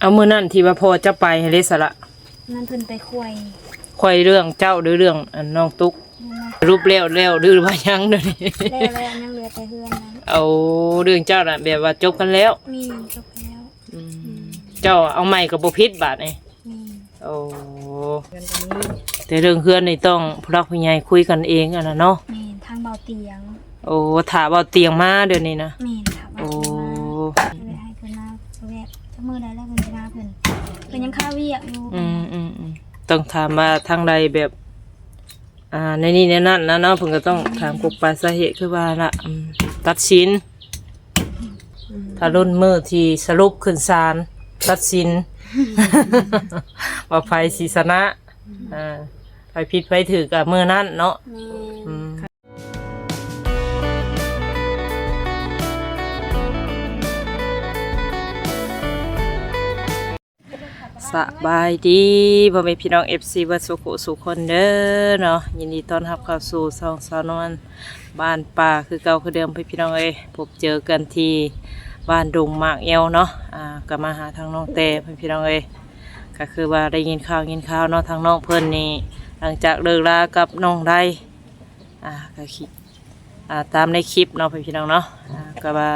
เอามื้อนั้นที่ว่าพ่อจะไปให้เลยสละนั่นเพิ่นไปคุยค่อยเรื่องเจ้าหรือเรื่องอันน้องตุ๊ก รูปแล้วแล้วหรือว่ายังเดี๋ยวนี้แล้วแล้วยังเหลือแต่เฮือนนั้นเอาเรื่องเจ้าน่ะแบบว่าจบกันแล้วมีจบแล้วอืมเจ้าเอาใหม่กับบ่ผิดบาดนี่มีโอ้แต่เรื่องเพื่อนนี่ต้องผู้รักผู้ใหญ่คุยกันเองอะนะเนาะแม่นทางเบาเตียงโอ้ถามว่าเตียงมาเดี๋ยวนี้นะแม่นค่ะโอ้เบาเตียงมาเลยให้เพิ่นมาแวะถ้ามื้อใดแล้วเพิ่นสิมาเพิ่นเพิ่ นยังค้าเวียกอยู่อืมอืมอืมต้องถามว่าทางใดแบบ อ่า ในนี้ในนั้นนะเนาะเพิ่นก็ต้องถามกบปลายสาเหตุคือว่าละอืมตัดสิน ถ้ารุ่นมือที่สรุปขึ้นศาลตัดสิน ว่าไฟศีสนะอ่าไฟผิดไฟถือกับมือนั้นเนาะแม่นอืม สบายดีพ่อแม่พี่น้อง FC วัดสุขุสุขคนเด้อเนาะยินดีต้อนรับเข้าสู่ซองสาวนวลบ้านป่าคือเก่าคือเดิมพี่พี่น้องเอ้ยพบเจอกันที่บ้านดงหมากเอวเนาะอ่าก็มาหาทางน้องแต่พี่น้องเอ้ยก็คือว่าได้ยินข่าวยินข่าวเนาะทางน้องเพิ่นนี่หลังจากเลิกลากับน้องได้อ่าก็คิดอ่าตามในคลิปเนาะพี่พี่น้องเนาะอ่าก็ว่า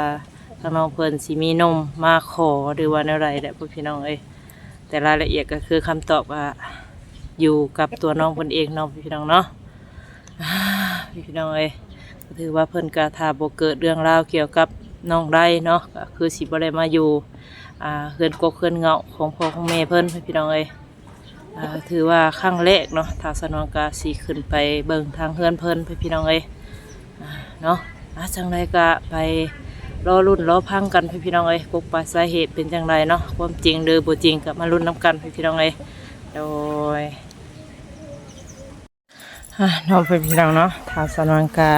ทางน้องเพิ่นสิมีนมมาขอหรือว่าอะไรแหละพี่น้องเอ้ย แต่รายละเอียดก็คือคำตอบว่าอยู่กับตัวน้องเพิ่นเองเนาะพี่น้องเนาะอ่าพี่น้องเอ้ยก็ถือว่าเพิ่นก็ถ้าบ่เกิดเรื่องราวเกี่ยวกับน้องได้เนาะก็คือสิบ่ได้มาอยู่อ่าเฮือนกกเฮือนเงาของพ่อของแม่เพิ่นพี่น้องเอ้ยอ่าถือว่าครั้งแรกเนาะทางสนองกาสีขึ้นไปเบิ่งทางเฮือนเพิ่นพี่น้องเอ้ยอ่าเนาะอะจังไรก็ไป รอรุ่นรอพังกันพี่พี่น้องเอ้ยกบปลาสาเหตุเป็นจังไรเนาะความจริงหรือบ่จริงก็มารุ่นน้ำกันพี่พี่น้องเอ้ยโดยอะน้องพี่น้องเนาะทางสนองกา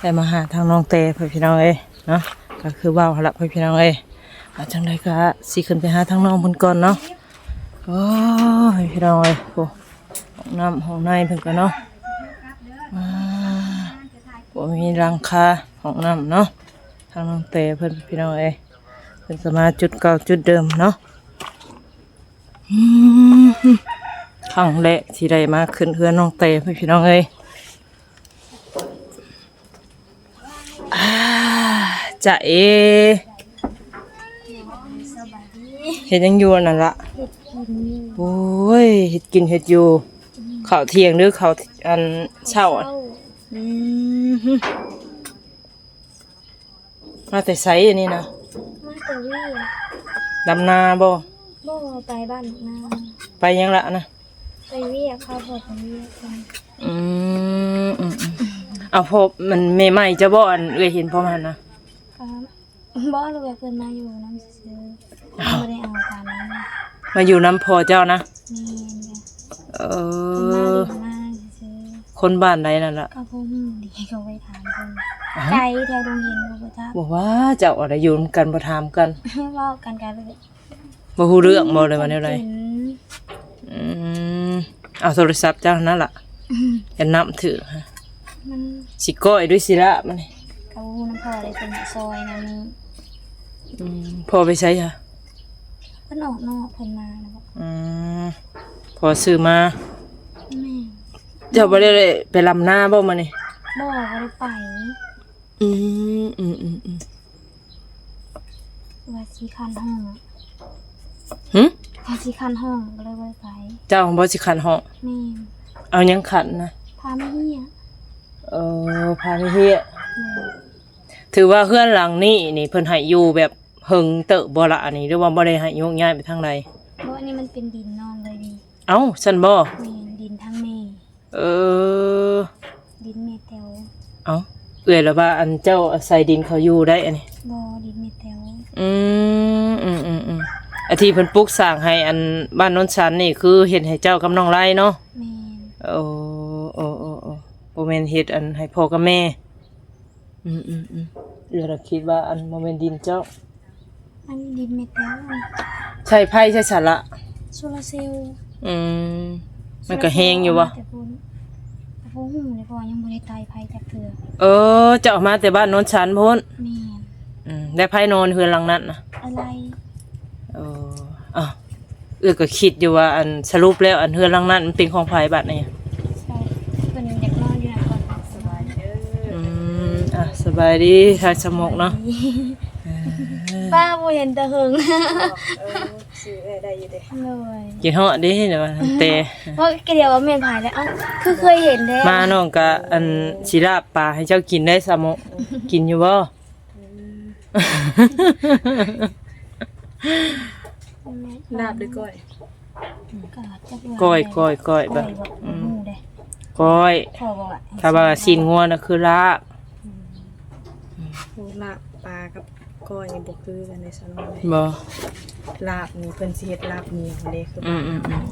ได้มาหาทางน้องเตพี่น้องเอ้ยเนาะก็คือว่าวหั่นละพี่น้องเอ้ยอะจังไรก็สิขึ้นไปหาทางน้องเพิ่นก่อนเนาะโอ้ยพี่น้องเอ้ยโอ้ห้องน้ำห้องในเพิ่นก็เนาะอ่าบ่มีหลังคาห้องน้ำเนาะางน้องเตเพิ่นพี่น้องเอ้ยเพิ่นสมาจุดเก่าจุดเดิมเนาะอืมครั้งแรกที่ได้มาขึ้นเพื่อนน้องเตเพิ่อนพี่น้องเอ้ยอ่าจะเอสบายเฮ็ดยังอยู่นั่นละโอ้ยเฮ็ดกินเฮ็ดอยู่ข้าวเทียงหรือข้าวอันเช้าอะอ้าอื มฮึมาแต่ไสอันนี้นะมาแต่เวียกดำนาบ่บ่ไปบ้านนาไปยังละนะไปเวียกเข้าพอไปเวียกกันอืมอืมอืมเอาพอมันใหม่ๆจะบ่อันเอ้ยเห็นพอมันนะ ครับบ่เลยเพิ่นมาอยู่นำซื้อๆบ่ได้เอากันนะมาอยู่น้ำพอเจ้านะแม่นจ้ะเอเพิ่นมาออยู่มาซื้อ คนบ้านใดนั่นล่ะๆก็บ่ฮู้ดีเขาไปถามเพิ่นไกลแถวโรงเรียนบ่บ่จักบอกว่าเจ้าอะไรอยู่กันบ่ถามกันเว้ากันกันเลยบ่ฮู้เรื่องบ่เลยว่าแนวใดเห็นอืมเอาโทรศัพท์เจ้านั่นล่ะจะนำถือฮะมันสิก้อยด้วยสิละมันนี่เขาน้ำพอเลยเป็นซอยนะมึงอืมพอไปใช้ค่ะเพิ่นออกนอกเพิ่นมานะบอกอืมพอซื้อมาแม่ เจ้าบ่ได้ไปลำหน้าบ่มานี่บอกว่าได้ไปอืมอืมอืมอืมว่าสีคันห้องหึว่าสีคันห้องก็เลยบ่ได้ไปเจ้าบ่สิขันเหาะแม่เอาหยังขันนะพาไม่เหี้ยเออพาไปเฮียแม่ถือว่าเฮือนหลังนี้นี่เพิ่นให้อยู่แบบหึงเตอะบ่ละอันนี้หรือว่าบ่ได้ให้โยกย้ายไปทางใดเพราะอันนี้มันเป็นดินนอนเลยดีเอ้าฉันบ่แม่ดินทั้งแม่ เออ ดินเมเตลเอ้าเอื้อยแล้วว่าอันเจ้าอาศัยดินเขาอยู่ได้อันนี้บอดินเมเตลอืมอืมอืมอืมอาที่เพิ่นปลูกสร้างให้อันบ้านโนนชันนี่คือเฮ็ดให้เจ้ากับน้องไร่เนาะแม่โอ้โอ้โอ้โอ้บ่แม่นเฮ็ดอันให้พ่อกับแม่ อืมอืมอืมเดี๋ยวเราคิดว่าอันบ่แม่นดินเจ้า อันนี้ดินเมเตลใช่ไผใช่สาระโซลาร์เซลล์อืม มันก็แฮงอยู่บ่ แต่พุ่นแต่พุ่นหูเลยเพราะว่ายังบ่ได้ตายภัยจากเถื่อเออเจ้าออกมาแต่บ้านโนนชันพุ่นแม่อืมได้ไผนอนเฮือนหลังนั้นน่ะอะไรเอออ้าวเอื้อก็คิดอยู่ว่าอันสรุปแล้วอันเฮือนหลังนั้นมันเป็นของไผบัดนี่ใช่เพิ่นอยากนอนอยู่น่ะก่อนสบายอืมอะสบายดีทางสมกเนาะ ป้าบ่เห็นแต่หึงเออซื้อเอ้ย ได้อยู่เด้เลยกินฮอดเด้เดี๋ยวว่าแต่เพราะแกเดียวว่าแม่นผายแล้วเอ้าคือเคยเห็นแท้มาน้องก็อันสิลาบปลาให้เจ้ากินได้สมกกินอยู่บ่ลาบด้วยก้อยก็จักว่าก้อยก้อยก้อยแบบบ่อืมฮู้เด้ก้อยพ่อบอกว่าถ้าว่าซีนงัวน่ะคือลาบโอ้ลาบปลากับ ก้อยนี่บ่คือกันในสนองเลยบ่ลาบนี่เพิ่นสิเฮ็ดลาบนี่เด้คืออืมอืมอืม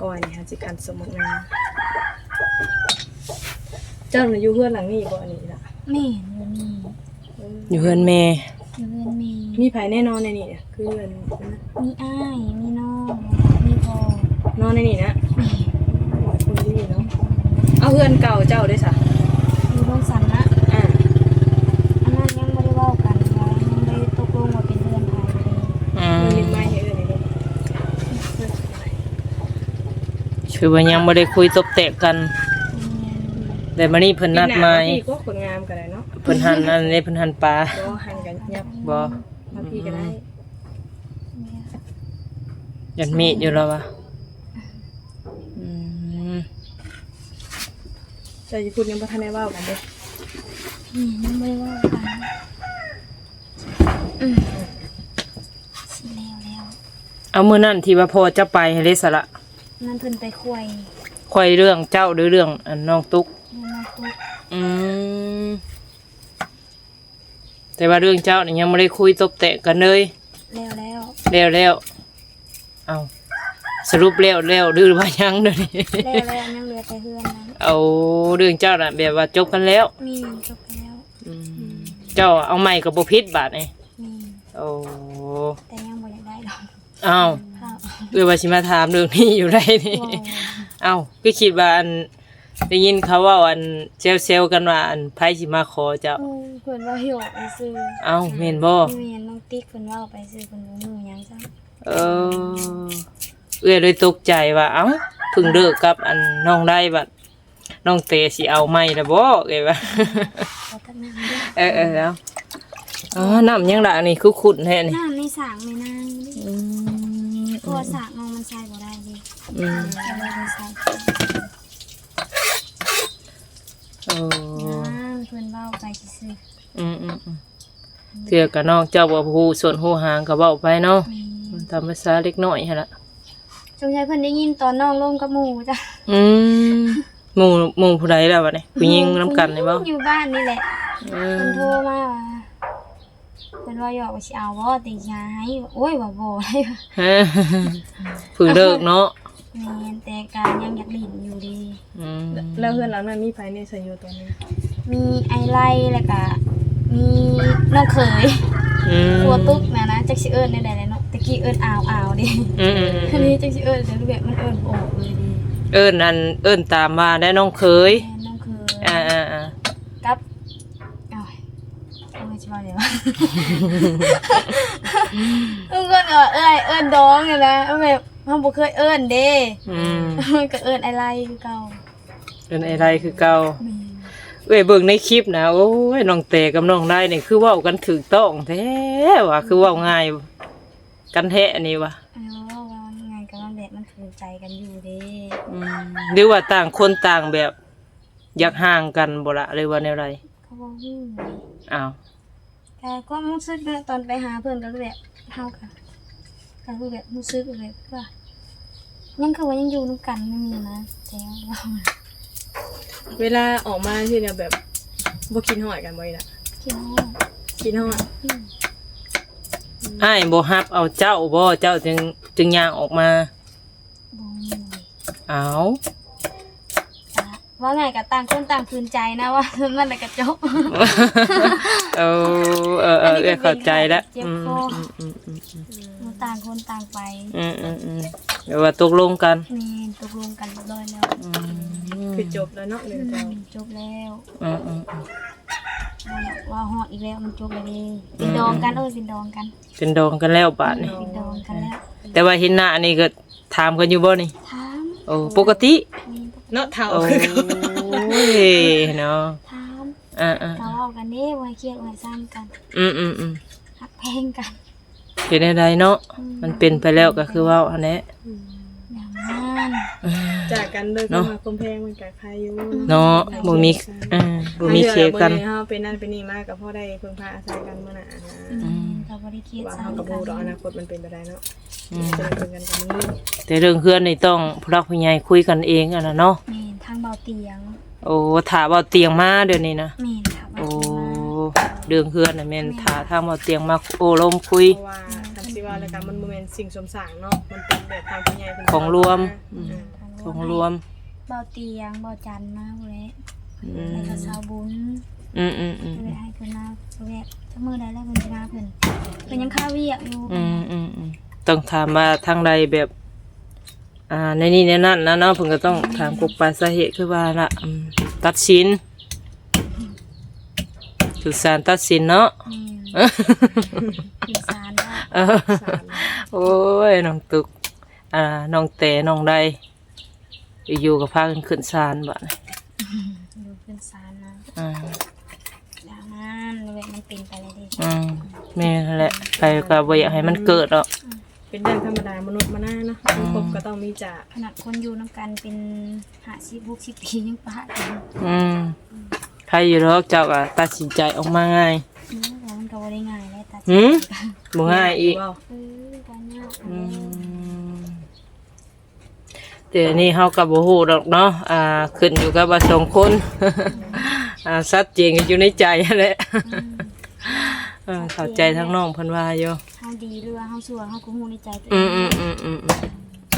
ก้อยนี่ฮะสิคันสมุกงามเจ้าน่ะอยู่เฮือนหลังนี้บ่อันนี้ล่ะแม่นอยู่นี่อยู่เฮือนแม่อยู่เรือนมีมีไผแน่นอนในนี่เนี่ยคือเฮือนนะมีอ้าย มีน้อง มีพ่อนอนในนี่นะแม่หลายคนดีเนาะเอาเฮือนเก่าเจ้าได้ซะอยู่โรงสันนะ อ่า อันนั้นยังบ่ได้เว้ากันว่ายังบ่ได้ตกลงว่าเป็นเรือนภายเลย อื เฮือน ม นิดไม้ให้เอ้ยนี่เด้ คือว่ายังบ่ได้คุยตบแตะกัน แต่มื้อนี้เพิ่นนัดหมายพี่ก็คนงามก็ได้เนาะเพิ่นหันอันนี้เพิ่นหันปลาบ่หันกันยับบ่มาพี่ก็ได้ยันมีดอยู่แล้ววะอืมเจ้าอยู่พูดยังบ่ทันได้เว้ากันเด้นี่ยังบ่ได้เว้ากันอืมสิแล้วแล้วเอามื้อนั้นที่ว่าพ่อจะไปให้เลยสละ นั่นเพิ่นไปคุยค่อยเรื่องเจ้าหรือเรื่องอันน้องตุ๊กนั่นมาคุยอืมแต่ว่าเรื่องเจ้านี่ยังไม่ได้คุยตบแตะกันเลยแล้วแล้วแล้วแล้วเอาสรุปแล้วแล้วหรือว่ายังเดี๋ยวนี้แล้วแล้วยังเหลือแต่เฮือนนั้นเอาเรื่องเจ้าน่ะแบบว่าจบกันแล้วมีจบแล้วอืมเจ้าเอาใหม่กับบ่พิษบาทนี่มีโอ้แต่ยังบ่อยากได้ดอกเอาข้าว เออว่าสิมาถามเรื่องนี้อยู่ได้นี่ว้าวเอาก็คิดว่าอันได้ยินเขาว่าอันเซลเซลกันว่าอันไผสิมาขอเจ้าอืมเพิ่นว่าหิวไปซื้อเอาแม่นบ่นี่แม่นน้องติ๊กเพิ่นว่าไปซื้อเพิ่นบ่ฮู้หยังจ้ะเออเอื้อเลยตกใจว่าเอ้าเพิ่งเลิกกับอันน้องได้บัดน้องเตสิเอาใหม่ละบ่เอ้ยว่าเขาตักน้ำด้วยเออเออแล้วอ๋อน้ำยังละอันนี้คือขุ่นแท้นี่น้ำในสางแม่นางดิอืม เพราะว่าสางน้องมันใช้บ่ได้ดิอืมก็เลยไปใช้โอ้น้ำเพิ่นเว้าไปซื่ออืมอืมอืมเถื่อกับน้องเจ้าบ่ฮู้ส่วนฮู้หางก็เว้าไปเนาะๆอืมมันตามภาษาเล็กน้อยหั่นล่ะจงใจเพิ่นได้ยินตอนน้องลงกับหมู่จ้ะอืมหมู่หมู่ผู้ใดล่ะวะนี่ผู้หญิงนํกันนี่บ่อยู่บ้านนี่แหละอืเพิ่มนโทรมาว่า เพิ่นว่าหยอกว่าสิเอาบ่ติยาให้โอ้ยว่าบ่ได้ว่ะฮะเพิ่งเลิกเนาะแม่นแต่ก็ยังอยากลิ้นอยู่ดี อืมแล้วเฮือนหลังนั้นมีไผในสอยู่ตอนนี้มีไอไล่แล้วก็มีน้องเขยอืมตัวตุ๊กนะนะจักสิเอิ้นได้ๆเนาะตะกี้เอิ้นอาวอาวดิอืมอืมอืมอันนี้จักสิเอิ้นแต่รูปแบบมันเอิ้นบ่ออกเลยดิเอิ้นอันเอิ้นตามมาได้น้องเคย แม่น้องเขย อ่าอ่าอ่า กับอ้าวเอาไม่ใช่ว่าเดี๋ยวลุงก็เออเอ้ยเอิ้นดองนี่แหละเอาแบบเฮาบ่เคยเอิ้นเด้อืมมันก็เอิ้นไอไล่คือเก่าเอิ้นอะไรคือเก่าแม่นเอ้ยเบิ่งในคลิปนะโอ้ยน้องเตกับน้องได้นี่คือเว้ากันถูกต้องแท้ว่ะคือเว้าง่าย กันแท้อันนี้ว่ะเอาว่ายังไงก็ว่าแบบมันถูกใจกันอยู่เด้อืมหรือว่าต่างคนต่างแบบ อยากห่างกันบ่ละหรือว่าแนวไรเขาบ่ฮู้อ้าว แต่ก็รู้สึกนะตอนไปหาเพื่อนก็รู้แบบเฮาค่ะก็รู้แบบรู้สึกแบบว่า ยังคือว่ายังอยู่นํกันไม่มีนะแต่ว่าเวลาออกมาที่เนี่ยแบบบ่กินหอยกันบ่อีล่ะคิดว่ากินหอยอืมอ้ายบ่ฮับเอาเจ้าบ่เจ้าจึงจึงย่างออกมา บ่มีอ้า วจ้ะว่าไงก็ต่างคนต่างคืนใจนะว่ามันน่ะกระจกเออเออเออเออเข้าใจแล้วเจ็บอืมคออืมอืมอืมมันต่างคนต่างไปอืมอืมอืมเดี๋ยวว่าตกลงกันมีตกลงกันเรียบร้อยแล้วอืมคือจบแล้วเนาะเรื่องเจ้าจบแล้วอืมอืมอืมว่าฮอดอีกแล้วมันจบแล้วดิเป็นดองกันเออเป็นดองกันเป็นดองกันแล้วบาดนี่เป็นดองกันแล้วแต่ว่าเห็นหน้านี่ก็ถามกันอยู่บ่นี่ถามโอ้ปกติมี เนาะเท่าโอ้คือเขายเนาะถามอ่าอ่าเราเอากันเด้ไว้เครียดไว้ซ้ำกันอืมอืมอืมหักแพงกันเป็นอะไรเนาะมันเป็นไปแล้วก็คือเว่าอันนี้อย่างนั้นจากกันเลยเนาะมาคมแพงมันกับใครอยู่เนาะบ่มีอ่าบ่มีเคกันเฮาเป็นนั่นเป็นนี่มากกับพ่อได้เพิ่งพาอาศัยกันเมื่อน่ะนะอืม เราบ่ได้เครียดว่าเฮาซ้ำกับกับูนดอกอนาคตมันเป็นไปได้เนาะอืมจะเป็นกันกันนี้แต่เรื่องเพื่อนนี่ต้องผู้รักผู้ใหญ่คุยกันเองอะนะเนาะแม่นทางเบาเตียงโอ้ถาเบาเตียงมาเดี๋ยวนี้นะแม่นค่ะเบาโอ้เตียงมาเรื่องเพื่อนน่ะแม่นถาทางเบาเตียงมาโอ้ลมคุย เพราะว่าทำสิว่าแล้วกันมันบ่แม่นสิ่งสมสารเนาะมันเป็นแบบทางผู้ใหญ่เพิ่นของรวม อืมของรวมเบาเตียงเบาจันทร์มาพุ่นแหละอืมแล้วก็สาวบุญ อืมอืมอืมก็เลยให้เพิ่นมาเพิ่นแบบถ้ามื้อใดแล้วเพิ่นสิมาเพิ่นเพิ่นยังค้าเวียกอยู่อืมอืมอืมต้องถามว่าทางใดแบบ อ่าในนี้ในนั้นนะเนาะเพิ่นก็ต้องถามกบปลายสาเหตุคือว่าละอืมตัดสินสุสานตัดสินเนาะแม่นคือสารว่าเออโอ้ยน้องตุก อ่าน้องแต่น้องใดอยู่กับพากันขึ้นศาลบ่เนี่ยอยู่คือสารนะอ่า อย่างนั้นเลย มันเป็นไปเลยเดิอืมแม่นั่นแหละไปก็บ่อยากให้มันเกิดหรอกเป็นเรื่องธรรมดามนุษย์มาหน้าเนาะสังคมก็ต้องมีจ่าขนาดคนอยู่น้ำกันเป็นหาสิบหกสิบปียังปะกันอืมใครอยู่หรอกเจ้าก็ตัดสินใจออกมาง่ายนี่แต่มันก็บ่ได้ง่ายเลยตัดหืมบ่ง่ายอีกเว้าเออกันยากอืมแต่นี่เฮาก็บ่ฮู้ดอกเนาะ อ่า ขึ้นอยู่กับว่าสองคน อ่าชัดเจนกันอยู่ในใจนั่นแหละเออเข้าใจทั้งน้องเพิ่นว่าอยู่เฮาดีหรือว่าเฮาชั่วเฮาก็ฮู้ในใจตัวอืเอมงอืมอืมอืมอืม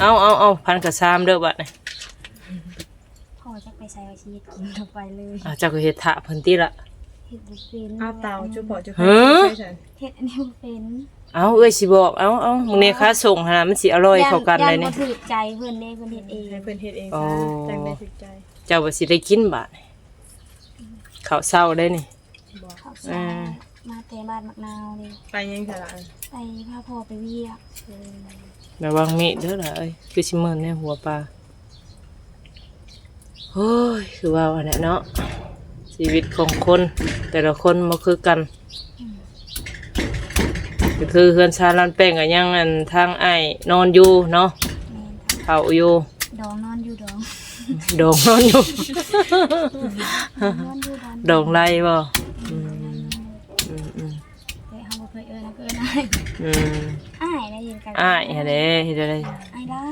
เอาเอาเอาพันกับซามเด้อบัดนี่พ่อจะไปใส่ชีวิตกินต่อไปเลยอ่าเจ้าก็เฮ็ดถะเพิ่นติละ เฮ็ดบ่เป็นเอาเตาจุบ่จุฮะใช่ฉันเฮ็ดอันนี้บ่เป็นเอาเอ้ยสิบอกเอาเอามื้อนี้ค่าส่งหั่นน่ะมันสิอร่อยเข้ากันเลยยันี่บ่ถูกใจเพิ่นเด้เพิ่นเฮ็ดเองให้เพิ่นเฮ็ดเองอ๋อ ซะจังได้ถึกใจเจ้าบ่สิได้กินบาดนี่ ข้าวเช้าได้นี่บอกข้าวอืสามมาแต่บ้านมักนาวเลยไปยังซะล่ะไปพาพ่อไปเวียกระวังมีดเด้อล่ะเอ้ยคือสิมื้อในหัวปลาโอ้ยคือว่าอันนั้นเนาะชีวิตของคน แต่ละคนบ่คือกันก็คือเฮือนชาลันแป้งก็ยังอันทางอ้ายนอนอยู่เนาะแม่นเผาอยู่ดองนอนอยู่ดอง ดองนอนอยู่ นอนอยู่ดองดองไรบ่อืมอืมอืมเฮ้ยเฮาบ่เคยเอิ้นนะเอิ้นอ้ายอืมอ้ายได้ยินกันอ้ายเฮ็ดได้เฮ็ดได้ อ้ายได้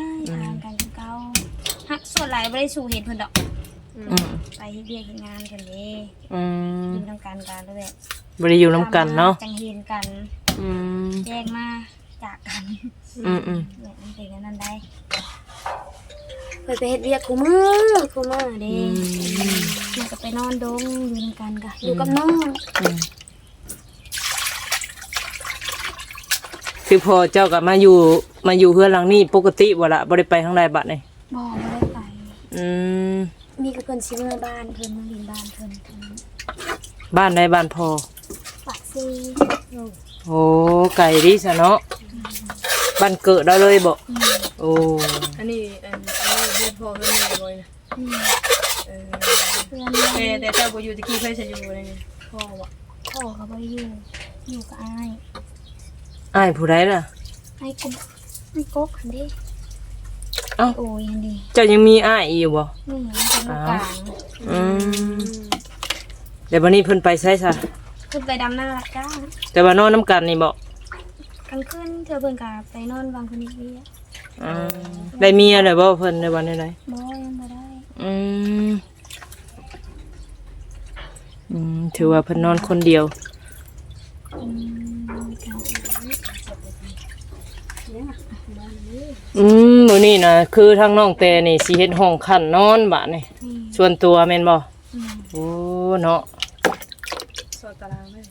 ทางกันคือเก่าฮักส่วนหลายบ่ได้สู่เห็นเพิ่นดอก อืมไปเฮ็ดเวียกเฮ็ดงานกันเด้อืมกินนํกันกันแล้วแบบบ่ได้อยู่นํกันเนาะจังเห็นกันอืมแยกมาจากกันอืมอืมแบบมันเป็นกันนั่นได้ เพิ่นไปเฮ็ดเวียกคู่มือคู่มือเด้มันก็ไปนอนดงอยู่นํกันกะอยู่กับน้องอืมคือพอเจ้าก็มาอยู่มาอยู่เฮือนหลังนี้ปกติบ่ล่ะบ่ได้ไปทางใดบัดนี่บ่บ่ได้ไปอืมมีกับเพิ่นสิเมื่อบ้านเพิ่นมาลินบ้านเพิ่นเพิ่นบ้านใดบ้านพอปากซีโอ้โอ้ไก่ดิซะเนาะบ้านเกิดได้เลยบ่อืมโอ้อันนี้อั นอันนี้เฮ็ดพ่อเฮ็ดแม่บ่อยนะอืมเออเพื่อนแต่แต่เจ้าบ่อยู่ตะกี้เพิ่นจะอยู่เลยนี่พ่อว่ะพ่อก็บ่ได้อยู่อยู่กับอ้ายอ้ายผู้ใดล่ะ อ้ายกบอ้ายกกหันดิเอ้า โอ้ยหันดิเจ้ายังมีอ้ายอีกอยู่บ่ นี่มันเป็นลูกกลางอืมเดี๋ยววันนี้เพิ่นไปใช่ซะเพิ่นไปดำหน้าละจ้าแต่ว่านอนน้ำกันนี่บ่กลางคืนเธอเพิ่นก็ไปนอนบางคนอีกเวีย อืมได้เมียเลยบ่เพิ่นในวันนี้ไดบ่ยังบ่ได้อืมอืมถือว่าเพิ่นนอนคนเดียว อืมกลางคืนอืมมื้อนี้น่ะคือทางน้องแต่นี่สิเฮ็ดห้องคันนอนบัดนี่นี่ส่วนตัวแม่นบ่อืมโอ้เนาะสอดตารางเลย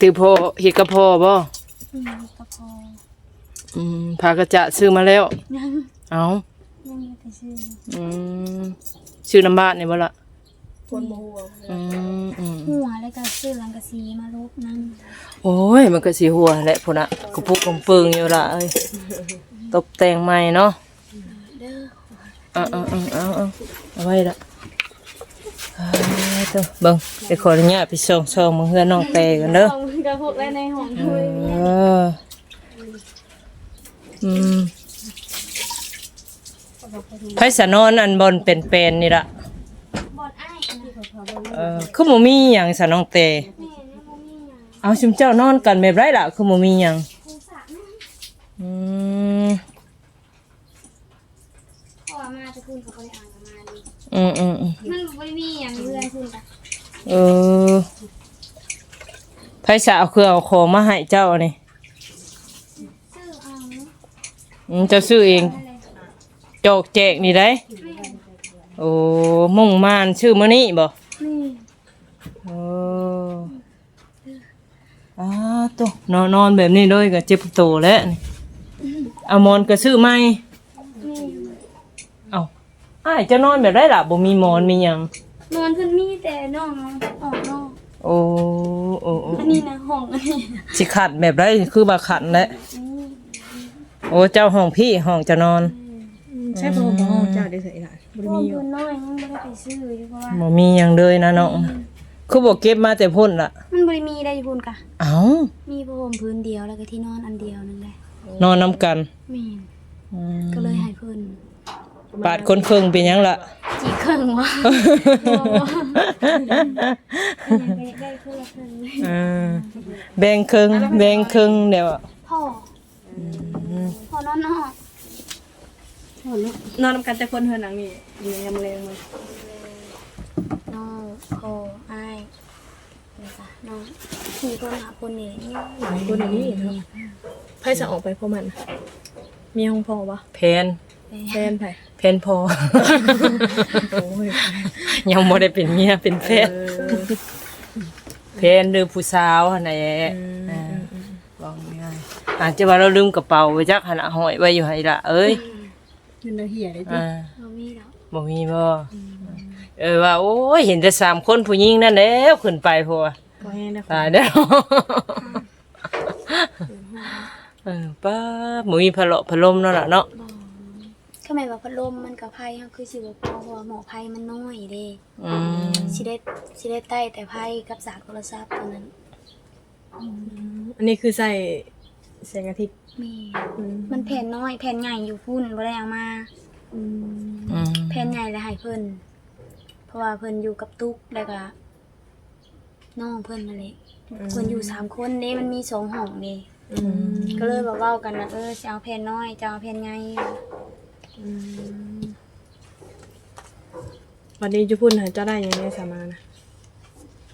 ถือพ่อเฮ็ดกับพ่อบ่อืมก็พ ออืมพากระจะซื้อมาแล้ว ยังเอ้ายังไม่ไปซื้ออืมซื้อน้ำบ้านนี่บ่ล่ะคนบ่ฮู้ว่าอืมอืมหัวแล้วก็ซื้อหลังกะสีมาลบนั่นโอ้ย มันก็สิหัวแหละพุ่นน่ะกระปุกกำปึงอยู่ล่ะเอ้ยตกแต่งใหม่เนาะเด้อเอาเอาเอาเอาเอาเอาไว้ละอ่าเด้อเบิ่งไปขออนุญาตไปส่งส่งมึงเฮือนน้องเตกันเด้อ ของกระพวกไว้ในห้องเอถ้วยออื มไผสะนอนอันบนเป็นเป็นนี่ล่ะบอดอ้ายอันนั้นเออคือบ่มีหยังสะน้องเตแม่นะบ่มีหยังเอาชุมเจ้านอนกันแบบไรล่ะคือบ่มีหยังครูสระนะอืมเพราะว่ามาจะพูดเขาบ่ได้อ่านกับมานี่อืมอืมอืมมันบ่ได้มีหยังเรือนพูดจ้ะเออไผสะเอาเครื่องเอาของมาให้เจ้านี่ ซื้อเอา อืมเจ้าซื้อเองอะไรโจกแจกนี่ได้แม่โอ้มุ่งมานชื่อมื้อนี้บ่นี่โอ้อ้าตัวนอนนอนแบบนี้เลยก็เจ็บตัวแล้วนี่เอาหมอนก็ซื้อใหม่นี่เอาอ้ายจะนอนแบบไรล่ะบ่มีหมอนมีหยังนอนเพิ่นมีแต่น้องออกนอกโอ้โอ้โอ้อันนี้นะห้องอันนี้สิขัดแบบไรคือบ่ขัดแหละอืม โอ้เจ้าห้องพี่ห้องจะนอนใช่บ่บ่ฮู้เจ้าได้ใส่ล่ะบ่พได้วกมีอยู่เพิ่นน้อยยังบ่ได้ไปซื้ออยู่เพราะว่าบ่มีหยังเลยนะน้องคือบ่เก็บมาแต่พ่นล่ะ มันบ่ได้มีได้อยู่พุ่นกะ เอ้ามีผ้าห่มพื้นเดียวแล้วก็ที่นอนอันเดียวนั่นแหละนอนนํกันแม่นอืมก็เลยให้เพิ่นปาดคนครึ่งเป็นหยังล่ะ จีเครื่องวะได้เพิ่นละเพิ่นเลยเออแบ่งครึ่งแบ่งครึ่งเดี๋ยวอะพ่อ พ่อนอนนอกนอนนำกันแต่คนเฮือนหลังนี่มียามแรงเลยน้องพ่ออ้ายนี่ค่ะน้องสี่คนหาคนนี่คนอันนี้เนาะไผจะออกไปพวกมัน มีห้องพ่อบ่แพนแฟนไผแพนพอ โอ้ยยังบ่ได้เป็นเมียเป็นแฟนเออแพนหรือผู้สาวหั่นแหละอืม อ่าบอกง่ายๆ อาจจะว่าเราลืมกระเป๋าไว้จักหั่นน่ะห้อยไว้อยู่ให้ล่ะเอ้ยเงินเราเหียได้ติอ่าเรามีแล้วบ่มีบ่เออว่าโอ้ยเห็นแต่สามคนผู้หญิงนั่นแล้วขึ้นไปพัวก็ให้ได้ตายแล้วเออป้าหมูมีพะโลพะลมเนาะล่ะเนาะทำไมว่าพัดลมมันกับไพ่เฮาคือสิบ่พอเพราะว่าหมอไพ่มันน้อยเด้อืมสิได้สิได้ใต้แต่ไพ่กับสากโทรศัพท์ตอนนั้น อันนี้คือใส่ แสงอาทิตย์แม่อืมมันแผ่นน้อยแผ่นใหญ่อยู่พุ่นบ่ได้เอามาอืมอืมแผ่นใหญ่แล้วให้เพิ่นเพราะว่าเพิ่นอยู่กับตุ๊กแล้วก็น้องเพิ่นนั่นแหละเพิ่นอยู่สามคนเด้มันมีสองห้องเด้อืมก็เลยบอกเว้ากันว่าเออสิเอาแผ่นน้อยจะเอาแผ่นใหญ่อืมวันนี้จะพูดหาเจ้าได้ยังไงสามานะ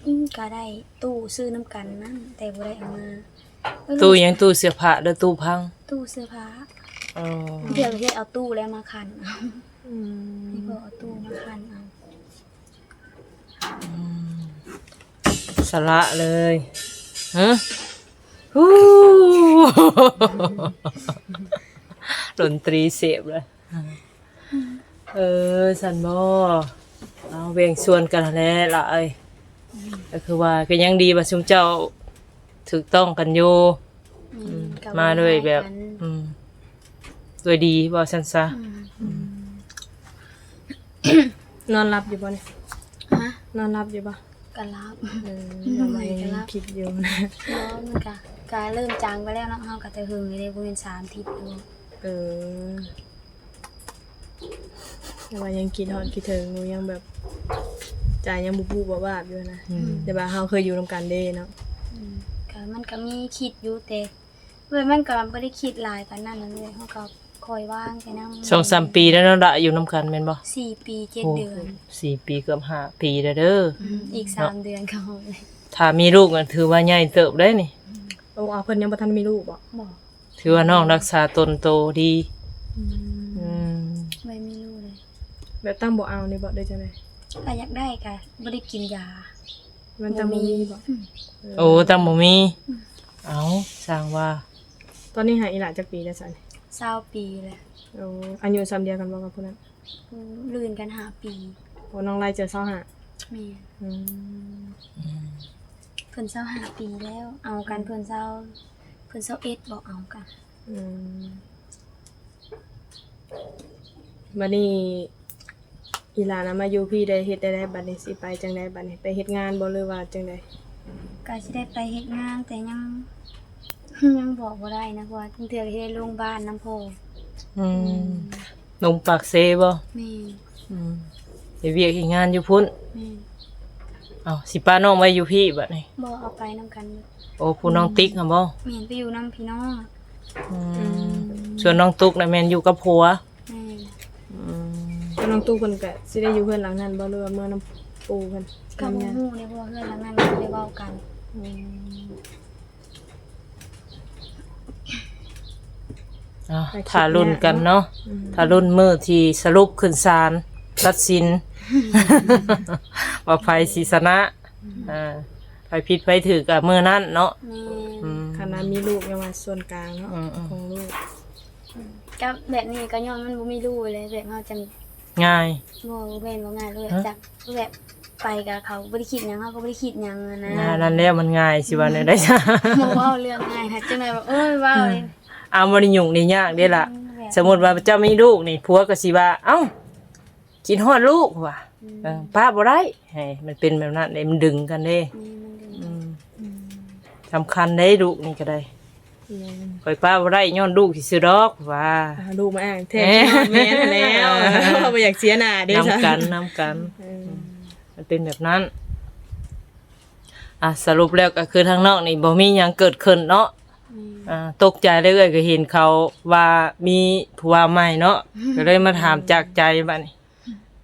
อืมก็ได้ตู้ซื้อน้ำกันนั่นแต่บ่ได้เอามาเอ้ย ตู้หยังตู้เสื้อผ้าหรือตู้พังตู้เสื้อผ้าอ๋อเดี๋ยวเฮ็ดเอาตู้แล้วมาคันเอาอืมให้พ่อเอาตู้มาคันเอาสละเลยฮะฮู้ดนตรีเสียบเลยเออสันบอเอาเวียงส่วนกันแหล้ละเอ้ยก็คือว่าก็ยังดีว่าชุมเจ้า ถูกต้องกันอยู่อืมก็มาด้วยแบบ กันอืมด้วยดีว่าสันซะอืมนอนรับอยู่ป่ะเนี่ยฮะนอนรับอยู่ป่ะก็รับ เออทำไมยังคิดอยู่นะแล้วมันก็ก็เริ่มจางไปแล้วเนาะเฮาก็แต่หึงอยู่ได้บ่เป็น3อาทิตย์อยู่เออแต่ว่ายังคิดฮอดคิดถึงหนูยังแบบใจยังบุบูบวาบอยู่นะอืมแต่ว่าเราเคยอยู่นำกันเด้เนาะอื มก็มันก็มีคิดอยู่แต่เว้ยมันก็บ่ได้คิดหลายปานนั้นนั่นเลยเฮาก็คอยว่างไปนำสองสามปีแล้วเนาะละอยู่น้ำกันแม่นบ่สี่ปีเจ็ดโอ้เดือน สี่ปีเกือบห้าปีแล้วเด้ออืมอีกสามเดือนก็เอาเลยถ้ามีลูกก็ถือว่าใหญ่เติบได้นี่ โอ้เอาเพิ่นยังบ่ทันมีลูกบ่บอกถือว่าน้องรักษาตนโตดี อืมไม่มีลูกเลย แบบตั้งบ่เอานี่บ่ได้จังได๋ก็อยากได้ก็บ่ได้กินยา มันตั้งบ่มีบ่อืมโอ้ตั้งบ่มี เอาสร้างว่าตอนนี้หาอีหลาจักปีแล้วซั่นเศร้าปีเลยโอ้อายุซ้ำเดียวกันบ่กับผู้นั้นอืมลื่นกันหาปีโอ้น้องไล่เจอเศร้าหาแม่อืมเพิ่นเศร้าหาปีแล้ว เอากันเพิ่นเศร้าเพิ่นเศร้าเอ็ดบอกเอากันอืมบัดนี้ อีหลานะมาอยู่พี่ได้เฮ็ดได้ได้บัดนี้สิไปจังไดบัดนี้ไปเฮ็ดงานบ่หรือว่าจังไดก็สิได้ไปเฮ็ดงานแต่ยัง ยังบอกบ่ได้นะเพราะว่าเทื่อๆเฮ็ดโรงพยาบาลน้ำพออืมลงปากเซบ่แม่อืมเดี๋ยวเวียกอีกงานอยู่พุ่นแม่เอ้าสิป้าน้องไว้อยู่พี่บัดนี้ บ่เอาไปนํกันโอ้ผู้น้องติ๊กหั่นบ่แม่นไปอยู่นํพี่น้องอืมส่วนน้องตุ๊กน่ะแม่นอยู่กับผัวแม่อื มก็น้องตู้เพิ่นก็สิได้อยู่เพื่อนหลังนั้นบ่หรือว่าเมื่อน้ำปูเพิ่นก็บ่ทำงานฮู้เลยเพราะว่าเฮือนหลังนั้นบ่ได้เว้ากัน อืม อะถ้ารุ่นกันเนาะอืม ถ้ารุ่นมือที่สรุปขึ้นศาลตัดสินว่าไผสิชนะอ่าไผผิดไผถูกกับมือนั้นเนาะแม่อืม คณะมีลูกยังว่าส่วนกลางเนาะอืมอืม ของลูกก็แบบนี้ก็ย้อนมันบ่มีรู้เลยแบบเฮาจัง ง่ายบ่แม่นบ่ง่ายเลยฮะ จักแบบไปกับเขาบ่ได้คิดหยังเฮาก็บ่ได้คิดหยังอะนะง่ายนั่นแหละมันง่ายสิว่าแนวได้จ้ะบ่เว้าเรื่องง่ายค่ะจังได๋ว่าเอ้ยเว้าเลยเอาบ่ได้ยุ่งนี่ยากเด้ล่ะแบบสมมุติว่าเจ้ามีลูกนี่ผัวก็สิว่าเอ้ากินฮอดลูกว่ะเออป้าบ่ได้ให้มันเป็นแบบนั้นเด้มันดึงกันเด้นี่มันดึงอืมสำคัญได้ลูกนี่ก็ได้แม่น ข่อยป้าบ่ได้ย้อนลูกสิซื้อดอกว่าอ่าลูกมาอ้างแท้ที่นอนแม่นั่นแล้วบ่อยากเสียหน้าเด้นํจ้ะกันนํกันเออมันเป็นแบบนั้น อะสรุปแล้วก็คือทางนอกนี่บ่มีหยังเกิดขึ้นเนาะนี่อ่าตกใจเลยเอ้ยก็เห็นเขาว่ามีผัวใหม่เนาะก็เลยมาถามจากใจบัดนี้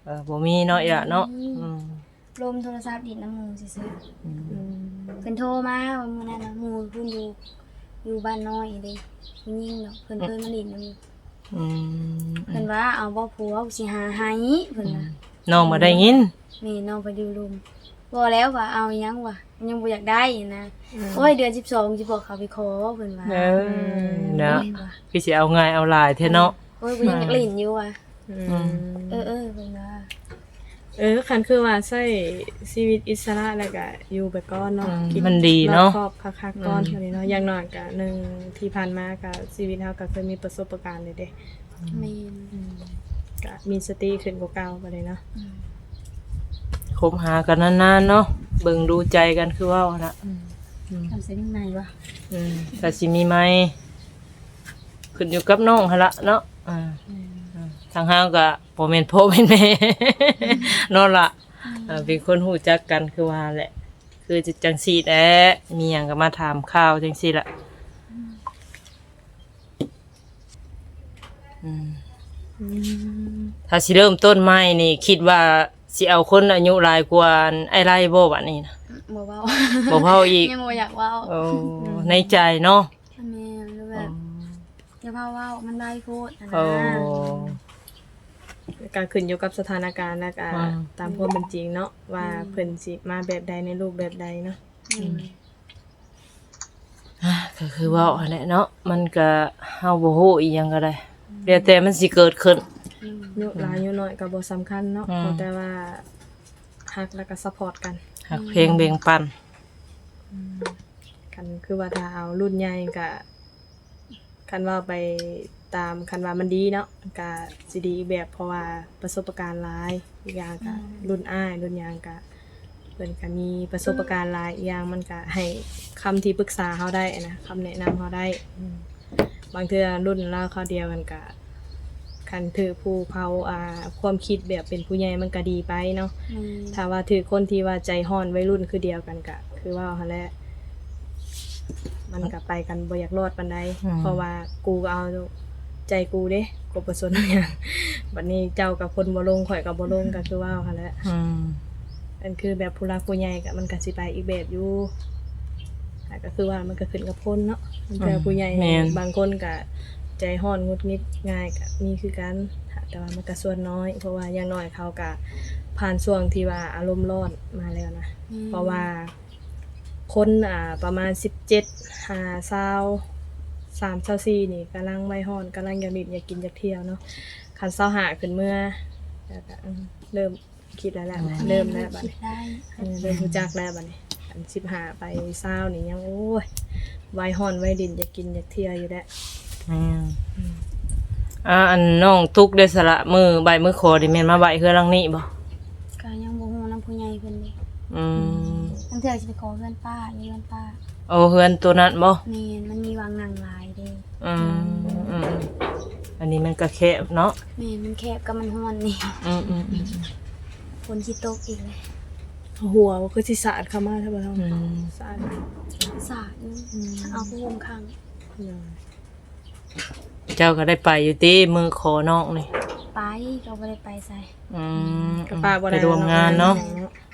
เออบ่มีเนาะอีหละเนาะอืมลมโทรศัพท์ดิดน้ำหมูซื่ออืมๆเพิ่นโทรมาว่ามื้อนั้นน่ะหมูเพิ่นอยู่ อยู่บ้านน้อยเด้ผู้หญิงเนาะเพิ่นเคยมาดิดน้ำอืมเพิ่นว่าเอาบ่ผัวกูสิหาให้เพิ่นน่ะน้องมาได้ยินนี่น้องไปดูลุมบ่แล้วว่าเอาหยังวะยังบ่อยากได้นะโอ้ยเดือน12สิบอกเขาไปขอเพิ่นว่าเออเนาะโอ้ยว่ะคือสิเอาง่ายเอาหลายแท้เนาะโอ้ยกูยังอยากเล่นอยู่ว่ะอืมเออเออเพิ่นว่า เออคันคือว่าใช้ชีวิตอิสระแล้วก็อยู่ไปก่อนเนาะอืมคิมันดีเนาะรอบครอบคักๆก่อนเท่านี้เนาะอย่างน้อยก็หนึ่งที่ผ่านมาก็ชีวิตเฮาก็เคยมีประสบการณ์เลยเด้แม่นก็มีสติขึ้นกว่าเก่าไปเลยเนาะคบหากันนานๆเนาะเบิ่งดูใจกันคือเว่าน่ะทำเส้นในวะอืมถ้าสิมีไหมขึ้นอยู่กับน้องหั่นละเนาะอ่าอ่า ทางเฮาก็บ่แม่นพ่อแม่นแม่เนาะล่ะอ่าเป็นคนฮู้จักกันคือว่าแหละ คือจะจังซี่แหละมีหยังก็มาถามข่าวจังซี่ล่ะอืมถ้าสิเริ่มต้นใหม่นี่ คิดว่าสิเอาคนอายุหลายกว่าไอ้ไรบ่บัดนี้นะบ่เว้าบ่เฮาอีกยังบ่อยากเว้าโอ้ในใจเนาะแม่นรู้แบบอย่าพาเว้ามันได้โพดอะโอ้นะกา รขึ้นอยู่กับสถานการณ์แล้วก็อืมตามความเป็นจริงเนาะว่าเพิ่นสิมาแบบใดในรูปแบบใดเนาะอืมอะก็คือเว่าอันแหละเนาะมันก็เฮาบ่ฮู้อีหยังก็ได้เดี๋ยวแต่มันสิเกิดขึ้นอืมอายุหลายอายุน้อยก็บ่สำคัญเนาะอืมขอแต่ว่าฮักแล้วก็ซัพพอร์ตกันหักเพลงเบ่งปันกันคือว่าถ้าเอารุ่นใหญ่ก็คันว่าไป ตามคันว่ามันดีเนาะก็สิดีอีกแบบเพราะว่าประสบการณ์หลายอีกอย่างก็รุ่นอ้ายรุ่นหยังก็เพิ่นก็มีประสบการณ์หลายอีกอย่างมันก็ให้คำที่ปรึกษาเฮาได้นะคำแนะนำเฮาได้อืมบางเทื่อรุ่นราวคราวเดียวกันก็คันถือผู้เผาอ่าความคิดแบบเป็นผู้ใหญ่มันก็ดีไปเนาะอืมถ้าว่าถือคนที่ว่าใจห้อนวัยรุ่นคือเดียวกันกะ คือว่าหั่นแหละมันก็ไปกันบ่อยากรอดปานใดเพราะว่ากูก็เอา ใจกูเด้กูบ่สนอหย่างบัดนี้เจ้ากับคนบ่ลงข่อยกับบ่ลงก็คือว่าหั่นแหละอืมอันคือแบบผู้รักผู้ใหญ่ก็มันก็สิไปอีกแบบอยู่อะก็คือว่ามันก็ขึ้นกับคนเนาะมันแต่ผู้ใหญ่แม่นบางคนก็ใจห้อนงุดงิดง่ายก็มีคือกันแต่ว่ามันก็ส่วนน้อย เพราะว่าอย่างน้อยเขาก็ผ่านช่วงที่ว่าอารมณ์ร้อนมาแล้วนะ เพราะว่าคนอ่าประมาณสิบเจ็ดหาเศร้า สามเศร้าสี่นี่กำลังไม่ฮ้อนกำลังอยากดิบอยากกินอยากเที่ยวเนาะคันเศร้าหาขึ้นเมื่อแล้วก็อืมเริ่มคิดแล้วแหละเริ่มแล้วบัดคิดนี้ได้เออเริ่มรู้จักแล้วบัดนี้อัน15ไปเศร้านี่ยังโอ้ยไวฮ้อนไวดินอยากกินอยากเที่ยวอยู่แล้วอืมอ่าอันน้องตุกได้สละมือใบมือขอดิแม่นมาใบเฮือหลังนี้บ่ก็ยังบ่ฮู้นำผู้ใหญ่เพิ่นนี่อืมตั้งเทื่อสิไปขอเพื่อนป้าอยู่เพื่อนป้าเอาเฮือนตัวนั้นบ่แม่นมันมีวางนางลายเด้ อืมอืมอันนี้มันก็แคบเนาะแม่นมันแคบกับมันฮ้อนนี่อืมอืมอืมฝนสิตกอีกเลยหัวก็สิสาดเข้ามาถ้าบ่เท่าอืมสาดสาดอยู่เอาผู้ห่มข้างเจ้าก็ได้ไปอยู่ติมือขอน้องนี่ไปก็บ่ได้ไปใส่อืมกับป้าบ่ไปได้รวมงานเนาะ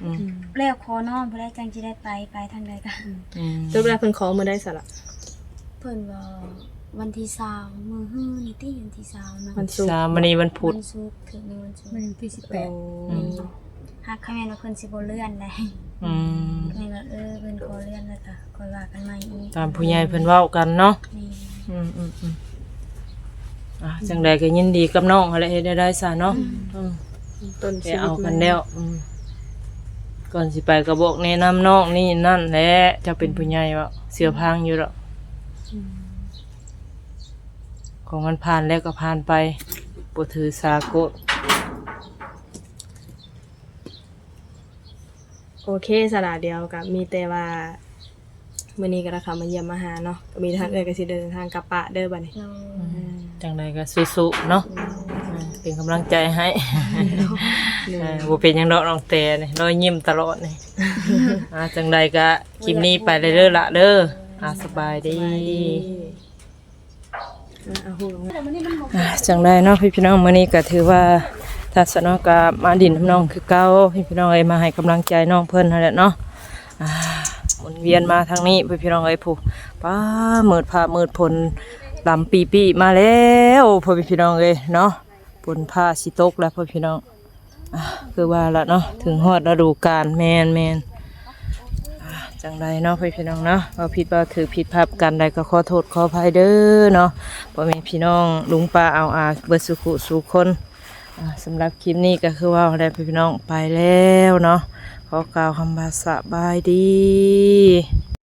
อืมแล้วขอนอนบ่ได้จังสิได้ไปไปทางใดกันอืมจบแล้วเพิ่นขอมือได้สละเพิ่นว่าวันที่20มื้อฮื้อนี่ติวันที่20เนาะมันสุกร์สามวันนี้วันพุธ วันศุกร์ถึงในวันศุกร์วันที่สิบแปดอืม หากคะแนนว่าเพิ่นสิบ่เลื่อนได้อืมแม่ก็เออเพิ่นขอเลื่อนแล้วก็ค่อยว่ากันใหม่อีกตามผู้ใหญ่เพิ่นเว้ากันเนาะ นี่อืมอืมอืมอะจังใดก็ยินดีกับน้องอะไรเฮ็ดได้ได้ซะเนาะอืมต้นไปชีวิตเอากันแล้วอืมก่อนสิไปก็บอกแนะนำน้องนี่นั่นแหละเจะเป็นผู้ใหญ่ว่าเสือพังอยู่หรอก ของมันผ่านแล้วก็ผ่านไปบ่ถือสาโกะโอเคสละเดียวกับมีแต่ว่ามื้อนี้ก็ราคามาเยี่ยมมาหาเนาะก็มีทางเอ้อยก็สิเดินทางกลับปะเด้อบัดนี้เราจังใดก็สู้ๆเนาะอืมเป็นกำลังใจให้เออบ่เป็นหยังดอกน้องแต่นี่รอยยิ้มตลอดนี่อ่าจังใดก็คลิปนี้ไปเด้อๆละเด้ออ่าสบายดี จังใดเนาะพี่พี่น้องมื้อนี้ก็ถือว่าทัศนก็มาดินน้ำน้องคือเก่าพี่พี่น้องเอ้ยมาให้กำลังใจน้องเพิ่นนั่นแหละเนาะหมุนเวียนมาทางนี้พี่พี่น้องเอ้ยผู้ป้ามืดผ้ามืดผลลำปีปีมาแล้วพ่อพี่พี่น้องเอ้ยเนาะผลผ้าสิตกแล้วพ่อพี่น้องคือว่าละเนาะถึงฮอดฤดูกาลแมนแมน จังไดเนาะพี่พี่น้องเนาะเราผิดว่าถือผิดภาพกันใดก็ขอโทษขออภัยเด้อเนาะพ่อแม่พี่น้องลุงป้าเอาอาเบิดสุขุสุคนอ่าสำหรับคลิปนี้ก็คือว่าได้พี่น้องไปแล้วเนาะขอกล่าวคำภาษาบายดี